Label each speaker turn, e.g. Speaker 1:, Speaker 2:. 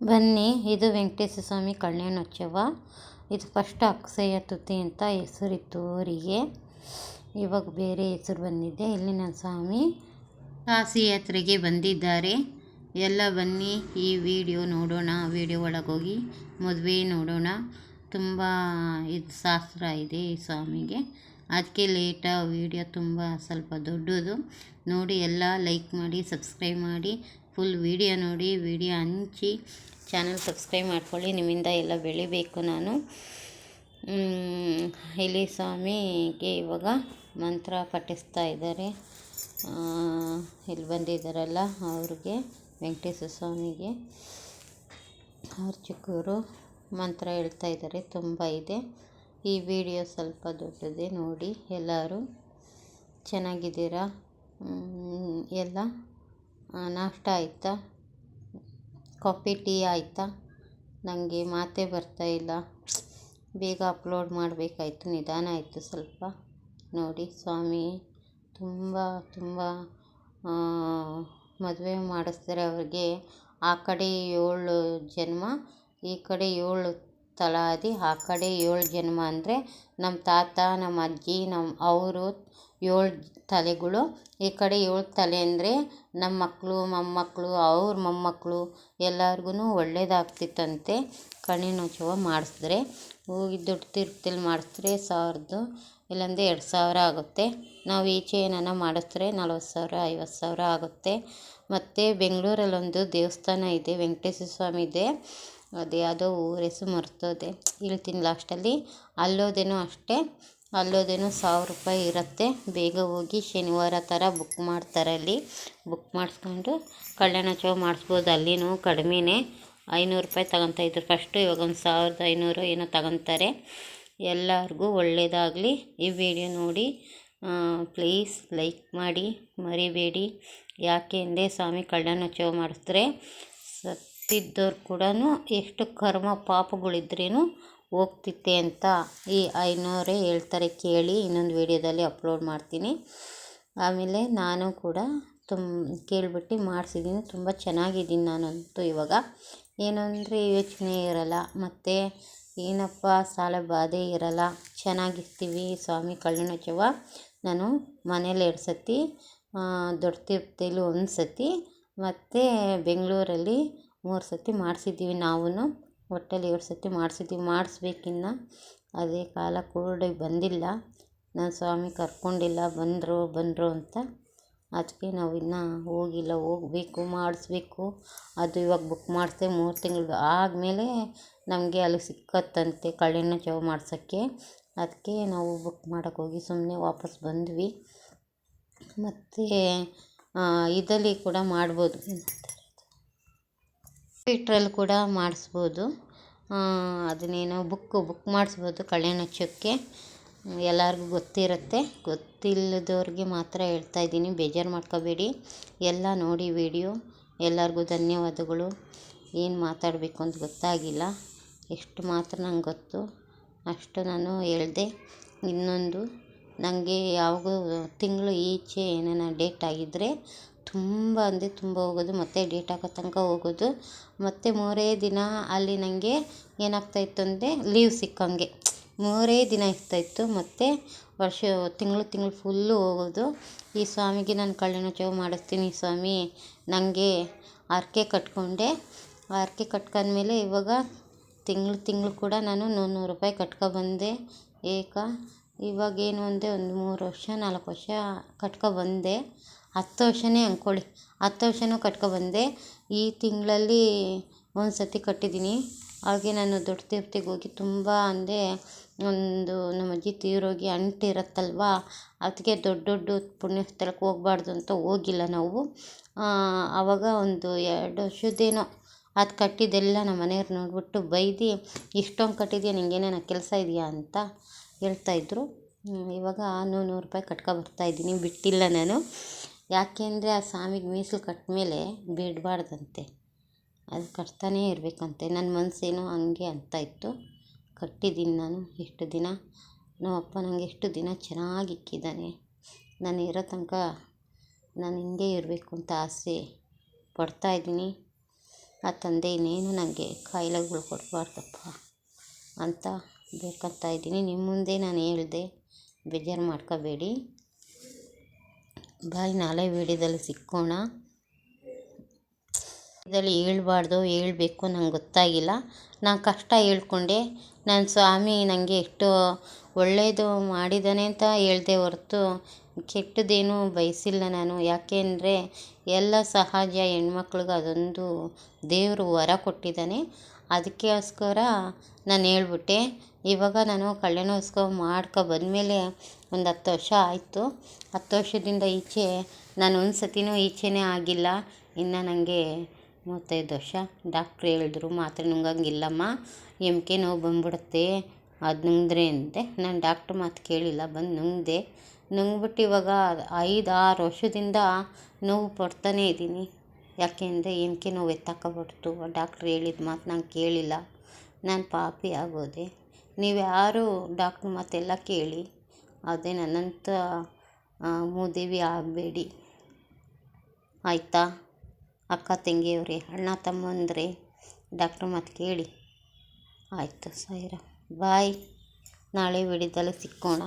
Speaker 1: ಬನ್ನಿ, ಇದು ವೆಂಕಟೇಶ್ವರ ಸ್ವಾಮಿ ಕಲ್ಯಾಣೋತ್ಸವ. ಇದು ಫಸ್ಟ್ ಅಕ್ಷಯ ತೃತೀಯ ಅಂತ ಹೆಸರಿತ್ತು ಊರಿಗೆ ಇವಾಗ ಬೇರೆ ಹೆಸರು ಬಂದಿದೆ. ಇಲ್ಲಿನ ಸ್ವಾಮಿ ಕಾಸಿ ಯಾತ್ರೆಗೆ ಬಂದಿದ್ದಾರೆ. ಎಲ್ಲ ಬನ್ನಿ, ಈ ವಿಡಿಯೋ ನೋಡೋಣ. ವಿಡಿಯೋ ಒಳಗೋಗಿ ಮದುವೆ ನೋಡೋಣ. ತುಂಬ ಇದು ಶಾಸ್ತ್ರ ಇದೆ ಈ ಸ್ವಾಮಿಗೆ. ಅದಕ್ಕೆ ಲೇಟ ವಿಡಿಯೋ ತುಂಬ ಸ್ವಲ್ಪ ದೊಡ್ಡದು. ನೋಡಿ, ಎಲ್ಲ ಲೈಕ್ ಮಾಡಿ, ಸಬ್ಸ್ಕ್ರೈಬ್ ಮಾಡಿ. ಫುಲ್ ವಿಡಿಯೋ ನೋಡಿ ವಿಡಿಯೋ ಹಂಚಿ ಚಾನಲ್ ಸಬ್ಸ್ಕ್ರೈಬ್ ಮಾಡ್ಕೊಳ್ಳಿ, ನಿಮ್ಮಿಂದ ಎಲ್ಲ ಬೆಳಿಬೇಕು ನಾನು. ಇಲ್ಲಿ ಸ್ವಾಮಿಗೆ ಇವಾಗ ಮಂತ್ರ ಪಠಿಸ್ತಾ ಇದ್ದಾರೆ. ಇಲ್ಲಿ ಬಂದಿದ್ದಾರಲ್ಲ ಅವ್ರಿಗೆ ವೆಂಕಟೇಶ್ವರ ಸ್ವಾಮಿಗೆ. ಚಿಕ್ಕವರು ಮಂತ್ರ ಹೇಳ್ತಾ ಇದ್ದಾರೆ, ತುಂಬ ಇದೆ. ಈ ವಿಡಿಯೋ ಸ್ವಲ್ಪ ದೊಡ್ಡದೇ ನೋಡಿ, ಎಲ್ಲರೂ ಚೆನ್ನಾಗಿದ್ದೀರಾ? ಎಲ್ಲ ನಾಷ್ಟ ಆಯಿತಾ? ಕಾಫಿ, ಟೀ ಆಯಿತಾ? ನನಗೆ ಮಾತೇ ಇಲ್ಲ. ಬೇಗ ಅಪ್ಲೋಡ್ ಮಾಡಬೇಕಾಯ್ತು. ನಿಧಾನ ಆಯಿತು ಸ್ವಲ್ಪ. ನೋಡಿ, ಸ್ವಾಮಿ ತುಂಬ ತುಂಬ ಮದುವೆ ಮಾಡಿಸ್ತಾರೆ ಅವ್ರಿಗೆ. ಆ ಕಡೆ ಏಳು ಜನ್ಮ, ಈ ಕಡೆ ಏಳು ತಳಾದಿ ಆ ಕಡೆ ಏಳು ಜನ್ಮ ಅಂದರೆ ನಮ್ಮ ತಾತ ನಮ್ಮ ಅಜ್ಜಿ ನಮ್ಮ ಅವರು ಏಳು ತಲೆಗಳು. ಈ ಕಡೆ ಏಳು ತಲೆ ಅಂದರೆ ನಮ್ಮ ಮಕ್ಕಳು ಮೊಮ್ಮಕ್ಕಳು ಅವ್ರ ಮೊಮ್ಮಕ್ಕಳು ಎಲ್ಲರಿಗೂ ಒಳ್ಳೇದಾಗ್ತಿತ್ತಂತೆ. ಕಣ್ಣಿನೋತ್ಸವ ಮಾಡಿಸಿದ್ರೆ ಹೋಗಿ ದುಡ್ಡು ತಿರುಪ್ತಿಲಿ ಮಾಡಿಸಿದ್ರೆ ಸಾವಿರದ್ದು ಇಲ್ಲಾಂದರೆ ಎರಡು ಸಾವಿರ ಆಗುತ್ತೆ. ನಾವು ಈಚೆ ಏನನ್ನ ಮಾಡಿಸಿದ್ರೆ ನಲ್ವತ್ತು ಸಾವಿರ, ಐವತ್ತು ಸಾವಿರ ಆಗುತ್ತೆ. ಮತ್ತು ಬೆಂಗಳೂರಲ್ಲೊಂದು ದೇವಸ್ಥಾನ ಇದೆ, ವೆಂಕಟೇಶ್ವರ ಸ್ವಾಮಿ ಇದೆ. ಅದು ಯಾವುದೋ ಊರೆಸು ಮರ್ತೋದೆ. ಹೇಳ್ತೀನಿ ಲಾಸ್ಟಲ್ಲಿ. ಅಲ್ಲೋದೇನು ಅಷ್ಟೇ. ಅಲ್ಲೋದೇನು ಸಾವಿರ ರೂಪಾಯಿ ಇರುತ್ತೆ. ಬೇಗ ಹೋಗಿ ಶನಿವಾರ ಥರ ಬುಕ್ ಮಾಡ್ತಾರೆ ಅಲ್ಲಿ. ಬುಕ್ ಮಾಡಿಸ್ಕೊಂಡು ಕಲ್ಯಾಣೋತ್ಸವ ಮಾಡಿಸ್ಬೋದು. ಅಲ್ಲಿನೂ ಕಡಿಮೆನೇ. ಐನೂರು ರೂಪಾಯಿ ತಗೊತಾ ಫಸ್ಟು ಇವಾಗ ಒಂದು ಸಾವಿರದ ಐನೂರು ಏನೋ ತಗೊತಾರೆ. ಎಲ್ಲರಿಗೂ ಒಳ್ಳೆಯದಾಗಲಿ ಈ ವಿಡಿಯೋ ನೋಡಿ ಪ್ಲೀಸ್ ಲೈಕ್ ಮಾಡಿ, ಮರಿಬೇಡಿ. ಯಾಕೆ ಸ್ವಾಮಿ ಕಲ್ಯಾಣೋತ್ಸವ ಮಾಡಿಸಿದ್ರೆ ಸತ್ತಿದ್ದವ್ರು ಕೂಡ ಎಷ್ಟು ಕರ್ಮ ಪಾಪಗಳಿದ್ರೂ ಹೋಗ್ತಿತ್ತೆ ಅಂತ ಈ ಐನೋರೇ ಹೇಳ್ತಾರೆ ಕೇಳಿ ಇನ್ನೊಂದು ವೀಡಿಯೋದಲ್ಲಿ ಅಪ್ಲೋಡ್ ಮಾಡ್ತೀನಿ. ಆಮೇಲೆ ನಾನು ಕೂಡ ತುಂಬ ಕೇಳ್ಬಿಟ್ಟು ಮಾಡಿಸಿದ್ದೀನಿ. ತುಂಬ ಚೆನ್ನಾಗಿದ್ದೀನಿ ನಾನಂತೂ ಇವಾಗ. ಏನಂದರೆ ಯೋಚನೆ ಇರಲ್ಲ, ಮತ್ತು ಏನಪ್ಪ ಸಾಲ ಬಾಧೆ ಇರಲ್ಲ. ಚೆನ್ನಾಗಿರ್ತೀವಿ ಸ್ವಾಮಿ ಕಲ್ಯಾಣೋತ್ಸವ. ನಾನು ಮನೇಲಿ ಎರಡು ಸತಿ ದೊಡ್ಡ ತಿರುಪ್ತಿಲಿ ಒಂದು ಸತಿ ಮತ್ತು ಬೆಂಗಳೂರಲ್ಲಿ ಮೂರು ಸರ್ತಿ ಮಾಡಿಸಿದ್ದೀವಿ ನಾವೂ ಒಟ್ಟಲ್ಲಿ ಎರಡು ಸತಿ ಮಾಡಿಸಿದ್ದೀವಿ. ಮಾಡಿಸ್ಬೇಕಿನ್ನು. ಅದೇ ಕಾಲ ಕೂಡಿ ಬಂದಿಲ್ಲ. ನನ್ನ ಸ್ವಾಮಿ ಕರ್ಕೊಂಡಿಲ್ಲ. ಬಂದರು ಬಂದರು ಅಂತ. ಅದಕ್ಕೆ ನಾವು ಇನ್ನೂ ಹೋಗಿಲ್ಲ. ಹೋಗಬೇಕು, ಮಾಡಿಸ್ಬೇಕು. ಅದು ಇವಾಗ ಬುಕ್ ಮಾಡಿಸ್ದೆ. ಮೂರು ತಿಂಗಳು ಆದಮೇಲೆ ನಮಗೆ ಅಲ್ಲಿ ಸಿಕ್ಕತ್ತಂತೆ ಕಳ್ಳಿನ ಚೌ ಮಾಡ್ಸೋಕ್ಕೆ. ಅದಕ್ಕೆ ನಾವು ಬುಕ್ ಮಾಡೋಕ್ಕೆ ಹೋಗಿ ಸುಮ್ಮನೆ ವಾಪಸ್ ಬಂದ್ವಿ. ಮತ್ತು ಇದರಲ್ಲಿ ಕೂಡ ಮಾಡ್ಬೋದು. ಥಿಯೇಟ್ರಲ್ಲಿ ಕೂಡ ಮಾಡಿಸ್ಬೋದು. ಅದನ್ನೇನೋ ಬುಕ್ಕು ಬುಕ್ ಮಾಡಿಸ್ಬೋದು ಕಲ್ಯಾಣೋತ್ಸವಕ್ಕೆ. ಎಲ್ಲರಿಗೂ ಗೊತ್ತಿರುತ್ತೆ. ಗೊತ್ತಿಲ್ಲದವ್ರಿಗೆ ಮಾತ್ರ ಹೇಳ್ತಾ ಇದ್ದೀನಿ. ಬೇಜಾರು ಮಾಡ್ಕೋಬೇಡಿ. ಎಲ್ಲ ನೋಡಿ ವಿಡಿಯೋ. ಎಲ್ಲರಿಗೂ ಧನ್ಯವಾದಗಳು. ಏನು ಮಾತಾಡಬೇಕು ಅಂತ ಗೊತ್ತಾಗಿಲ್ಲ. ಎಷ್ಟು ಮಾತ್ರ ನಂಗೆ ಗೊತ್ತು. ಅಷ್ಟು ನಾನು ಹೇಳಿದೆ. ಇನ್ನೊಂದು ನನಗೆ ಯಾವಾಗೂ ತಿಂಗಳು ಈಚೆ ಏನಾನ ಡೇಟ್ ಆಗಿದ್ದರೆ ತುಂಬ ಅಂದರೆ ತುಂಬ ಹೋಗೋದು, ಮತ್ತು ಡೇಟ್ ಹಾಕೋ ತನಕ ಹೋಗೋದು. ಮತ್ತು ಮೂರೇ ದಿನ ಅಲ್ಲಿ ನನಗೆ ಏನಾಗ್ತಾಯಿತ್ತು ಅಂದರೆ ಲೀವ್ ಸಿಕ್ಕಂಗೆ. ಮೂರೇ ದಿನ ಇರ್ತಾ ಇತ್ತು, ಮತ್ತು ವರ್ಷ, ತಿಂಗಳು ತಿಂಗಳು ಫುಲ್ಲು ಹೋಗೋದು. ಈ ಸ್ವಾಮಿಗೆ ನಾನು ಕಲ್ಯಾಣೋತ್ಸವ ಮಾಡಿಸ್ತೀನಿ ಸ್ವಾಮಿ. ನನಗೆ ಹರ್ಕೆ ಕಟ್ಕೊಂಡೆ. ಹರ್ಕೆ ಕಟ್ಕೊಂಡ್ಮೇಲೆ ಇವಾಗ ತಿಂಗಳು ತಿಂಗಳು ಕೂಡ ನಾನು ನೂರು ನೂರು ರೂಪಾಯಿ ಕಟ್ಕೊಬಂದೆ ಏಕ. ಇವಾಗೇನು ಅಂದರೆ ಒಂದು ಮೂರು ವರ್ಷ, ನಾಲ್ಕು ವರ್ಷ ಕಟ್ಕೊಬಂದೆ. ಹತ್ತು ವರ್ಷವೇ ಅಂದ್ಕೊಳ್ಳಿ ಹತ್ತು ವರ್ಷವೂ ಕಟ್ಕೊಬಂದೆ ಈ ತಿಂಗಳಲ್ಲಿ ಒಂದು ಸರ್ತಿ ಕಟ್ಟಿದ್ದೀನಿ ಹಾಗೆ ನಾನು ದೊಡ್ಡ ತೀರ್ಥಕ್ಕೆ ಹೋಗಿ ತುಂಬ ಅಂದರೆ ಒಂದು ನಮ್ಮ ಅಜ್ಜಿ ತೀರೋಗಿ ಅಂಟಿರುತ್ತಲ್ವ ಅದಕ್ಕೆ ದೊಡ್ಡ ದೊಡ್ಡ ಪುಣ್ಯಸ್ಥಳಕ್ಕೆ ಹೋಗ್ಬಾರ್ದು ಅಂತ ಹೋಗಿಲ್ಲ ನಾವು. ಆವಾಗ ಒಂದು ಎರಡು ವರ್ಷದ್ದೇನೋ ಅದು ಕಟ್ಟಿದ್ದೆಲ್ಲ ನಮ್ಮ ಮನೆಯವ್ರು ನೋಡಿಬಿಟ್ಟು ಬೈದು, ಇಷ್ಟೊಂದು ಕಟ್ಟಿದ್ಯಾ? ನಿಂಗೇನೇನೋ ಕೆಲಸ ಇದೆಯಾ? ಅಂತ ಹೇಳ್ತಾಯಿದ್ರು ಇವಾಗ ನೂರು ನೂರು ರೂಪಾಯಿ ಕಟ್ಕೊ ಬರ್ತಾಯಿದ್ದೀನಿ ಬಿಟ್ಟಿಲ್ಲ ನಾನು. ಯಾಕೆ ಅಂದರೆ ಆ ಸ್ವಾಮಿಗೆ ಮೀಸಲು ಕಟ್ಟಿದ್ಮೇಲೆ ಬಿಡಬಾರ್ದಂತೆ. ಅದು ಕಟ್ತಾನೇ ಇರಬೇಕಂತೆ. ನನ್ನ ಮನಸ್ಸೇನೋ ಹಂಗೆ ಅಂತ ಇತ್ತು. ಕಟ್ಟಿದ್ದೀನಿ ನಾನು ಎಷ್ಟು ದಿನ. ನಮ್ಮಪ್ಪ ನನಗೆ ಎಷ್ಟು ದಿನ ಚೆನ್ನಾಗಿ ಇಕ್ಕಿದ್ದಾನೆ. ನಾನು ಇರೋ ತನಕ ನಾನು ಹಿಂಗೆ ಇರಬೇಕು ಅಂತ ಆಸೆ ಪಡ್ತಾಯಿದ್ದೀನಿ ಆ ತಂದೆ ಇನ್ನೇನು ನನಗೆ ಕಾಯಿಲೆಗಳು ಕೊಡಬಾರ್ದಪ್ಪ ಅಂತ ಬೇಕಂತ ಇದ್ದೀನಿ. ನಿಮ್ಮ ಮುಂದೆ ನಾನು ಹೇಳಿದೆ, ಬೇಜಾರು ಮಾಡ್ಕೋಬೇಡಿ. ಬಾಯ್ ನಾಳೆ ವೀಡಿಯೋದಲ್ಲಿ ಸಿಕ್ಕೋಣ. ಇದರಲ್ಲಿ ಹೇಳ್ಬಾರ್ದು, ಹೇಳಬೇಕು, ನಂಗೆ ಗೊತ್ತಾಗಿಲ್ಲ. ನಾನು ಕಷ್ಟ ಹೇಳ್ಕೊಂಡೆ. ನನ್ನ ಸ್ವಾಮಿ ನನಗೆ ಎಷ್ಟು ಒಳ್ಳೆಯದು ಮಾಡಿದ್ದಾನೆ ಅಂತ ಹೇಳಿದೆ ಹೊರತು ಕೆಟ್ಟದ್ದೇನೂ ಬಯಸಿಲ್ಲ ನಾನು. ಯಾಕೆಂದರೆ ಎಲ್ಲ ಸಹಜ ಹೆಣ್ಮಕ್ಳಿಗೆ ಅದೊಂದು ದೇವರು ವರ ಕೊಟ್ಟಿದ್ದಾನೆ. ಅದಕ್ಕೋಸ್ಕರ ನಾನು ಹೇಳ್ಬಿಟ್ಟೆ, ಇವಾಗ ನಾನು ಕಲ್ಯಾಣೋತ್ಸವ ಮಾಡ್ಕೊ ಬಂದಮೇಲೆ ಒಂದು ಹತ್ತು ವರ್ಷ ಆಯಿತು. ಹತ್ತು ವರ್ಷದಿಂದ ಈಚೆ ನಾನು ಒಂದು ಸತಿನೂ ಈಚೆನೇ ಆಗಿಲ್ಲ. ಇನ್ನು ನನಗೆ ಮೂವತ್ತೈದು ವರ್ಷ. ಡಾಕ್ಟ್ರು ಹೇಳಿದ್ರು, ಮಾತ್ರೆ ನುಂಗಂಗಿಲ್ಲಮ್ಮ, ಎಂ ಕೆ ನೋವು ಬಂದ್ಬಿಡುತ್ತೆ, ಅದು ನುಂಗಿದ್ರೆ ಅಂತೆ ನಾನು ಡಾಕ್ಟ್ರ್ ಮಾತು ಕೇಳಿಲ್ಲ, ಬಂದು ನುಂಗಿದೆ. ನುಂಗ್ಬಿಟ್ಟು ಇವಾಗ ಐದು ಆರು ವರ್ಷದಿಂದ ನೋವು ಪಡ್ತಾನೇ ಇದ್ದೀನಿ. ಯಾಕೆಂದರೆ ಅಂದರೆ ಕೆ ನೋವು ಡಾಕ್ಟ್ರ್ ಹೇಳಿದ ಮಾತು ನಾನು ಕೇಳಿಲ್ಲ. ನಾನು ಪಾಪಿ ಆಗೋದೆ. ನೀವು ಯಾರು? ಡಾಕ್ಟ್ರ್ ಮಾತೆಲ್ಲ ಕೇಳಿ. ಅದೇ ನನ್ನಂತ ಮೂದೇವಿ ಆಗಬೇಡಿ. ಆಯಿತಾ? ಅಕ್ಕ, ತಂಗಿಯವರೇ, ಅಣ್ಣ, ತಮ್ಮಂದಿರೆ ಡಾಕ್ಟ್ರ್ ಮಾತು ಕೇಳಿ. ಆಯಿತು ಸಾಯಿರ. ಬಾಯ್. ನಾಳೆ ವಿಡಿಯೋದಲ್ಲಿ ಸಿಕ್ಕೋಣ.